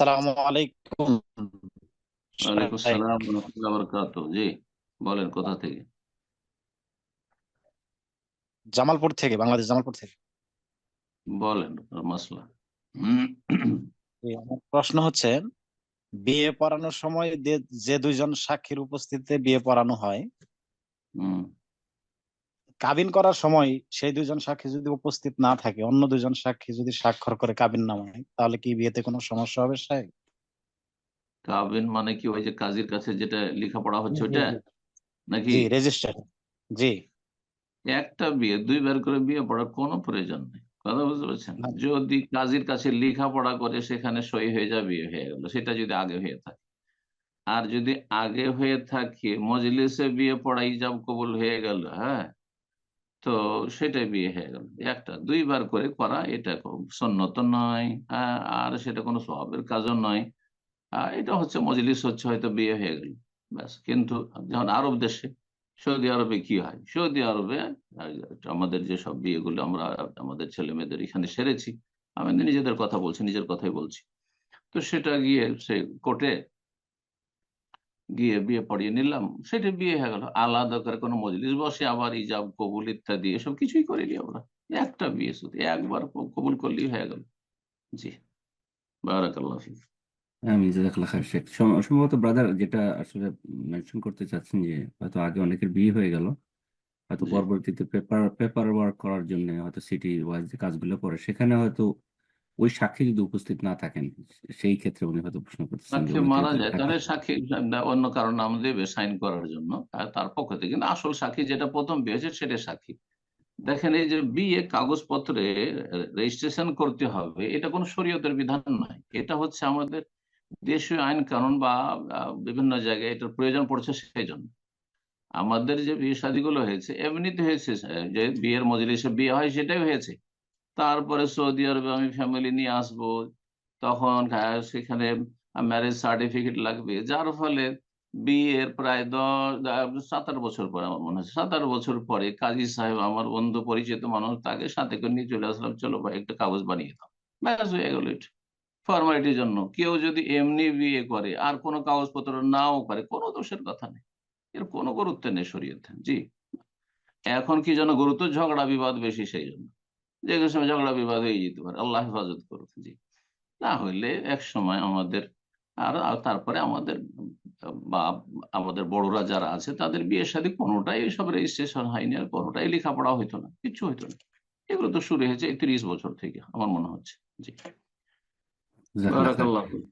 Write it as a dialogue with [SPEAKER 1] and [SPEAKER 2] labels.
[SPEAKER 1] আসসালামু আলাইকুম।
[SPEAKER 2] জি বলেন কোথা থেকে?
[SPEAKER 1] জামালপুর থেকে বাংলাদেশ জামালপুর থেকে।
[SPEAKER 2] বলেন মাসলা।
[SPEAKER 1] আমার প্রশ্ন হচ্ছে বিয়ে পড়ানোর সময় যে- দুইজন সাক্ষীর উপস্থিতিতে বিয়ে পড়ানো হয়
[SPEAKER 2] হুম।
[SPEAKER 1] কাবিন করার সময় সেই দুজন সাক্ষী যদি উপস্থিত না থাকে অন্য দুজন সাক্ষী যদি স্বাক্ষর করে কাবিন নামায় তাহলে কি বিয়েতে কোনো সমস্যা হবে সাহেব?
[SPEAKER 2] কাবিন মানে কি ওই যে কাজীর কাছে যেটা লেখাপড়া হচ্ছে ওটা নাকি?
[SPEAKER 1] জি রেজিস্টার জি।
[SPEAKER 2] একটা বিয়ে দুইবার করে বিয়ে পড়ার কোনো প্রয়োজন নেই। কথা বুঝতে পারছেন? যদি কাজীর কাছে লেখাপড়া করে সেখানে সই হয়ে যা বিয়ে হয়ে গেল। সেটা যদি আগে হয়ে থাকে। আর যদি আগে হয়ে থাকে মজলিসে বিয়ে পড়া ইজাব কবুল হয়ে গেল হ্যাঁ? তো সেটাই বিয়ে হয়ে গেল। একটা দুইবার করে করা এটা খুব সন্ন্যত নয় হ্যাঁ, আর সেটা কোনো স্বভাবের কাজও নয়। এটা হচ্ছে মজলিস হচ্ছে হয়তো বিয়ে হয়ে গেল ব্যাস। কিন্তু যখন আরব দেশে সৌদি আরবে কি হয়? সৌদি আরবে আমাদের যে সব বিয়েগুলো আমরা আমাদের ছেলে মেয়েদের এখানে সেরেছি আমি নিজেদের কথা বলছি নিজের কথাই বলছি। তো সেটা গিয়ে সে কোর্টে গিয়ে বিয়ে পড়িয়ে নিলাম সেটা বিয়ে হয়ে গেল। আলাদা করে কোনো মজলিস বসে আবার ইজাব কবুল ইত্যাদি এসব কিছুই করিনি আমরা। একটা বিয়ে শুধু একবার কবুল করলেই হয়ে গেল। জি। বারাকাল্লাহ ফিক।
[SPEAKER 3] আমি জাজাকাল্লাহ খায়ের শেখ। সম্ভবত ব্রাদার যেটা আসলে মেনশন করতে চাচ্ছেন যে হয়তো আগে অনেকের বিয়ে হয়ে গেল। হয়তো পরবর্তীতে পেপার পেপার ওয়ার্ক করার জন্য হয়তো সিটি ওয়াইজ যে কাজগুলো করে সেখানে হয়তো ওই সাক্ষী যদি উপস্থিত না থাকেন সেই ক্ষেত্রে উনি হয়তো প্রশ্ন করতেছেন
[SPEAKER 2] সাক্ষী মারা যায় তাহলে সাক্ষী অন্য কারও নাম দেবে সাইন করার জন্য তার পক্ষ থেকে। কিন্তু আসল সাক্ষী যেটা প্রথম হয়েছে সেটা সাক্ষী। দেখেন এই যে বিয়ে কাগজপত্রে রেজিস্ট্রেশন করতে হবে এটা কোনো শরীয়তের বিধান নয়। এটা হচ্ছে আমাদের দেশীয় আইন কানুন বা বিভিন্ন জায়গায় এটার প্রয়োজন পড়ছে সেই জন্য আমাদের যে বিয়ে শাদীগুলো হয়েছে এমনিতে হয়েছে যে বিয়ের মজলিসে বিয়ে হয় সেটাই হয়েছে। তারপরে সৌদি আরবে আমি ফ্যামিলি নিয়ে আসব। তখন সেখানে ম্যারেজ সার্টিফিকেট লাগবে। যার ফলে বিয়ের প্রায় দশ সাত আট বছর পরে আমার মনে হচ্ছে। সাত আট বছর পরে কাজী সাহেব, আমার বন্ধু, পরিচিত মানুষ, তাকে সাথে করে নিয়ে চলে আসলাম। চলো ভাই, একটা কাগজ বানিয়ে দাও। ব্যাস হয়ে গেল এটা। ফর্মালিটির জন্য। কেউ যদি এমনি বিয়ে করে, আর কোনো কাগজপত্র নাও করে, কোনো দোষের কথা নেই। এর কোনো গুরুত্ব নেই শরীয়তে। জি। এখন কি যেন গুরুত্ব, ঝগড়া, বিবাদ বেশি সেই জন্য। যে কোনো সময় ঝগড়া বিবাদ হয়ে যেতে পারে। আল্লাহ হেফাজত করুক। জি। না হইলে এক সময় আমাদের আর তারপরে আমাদের বা আমাদের বড়রা যারা আছে তাদের বিয়ের সাথে কোনোটাই এইসব রেজিস্ট্রেশন হয়নি আর কোনোটাই লেখাপড়া হইতো না। কিছু হইতো না। এগুলো তো শুরু হয়েছে তিরিশ বছর থেকে আমার মনে হচ্ছে। জি।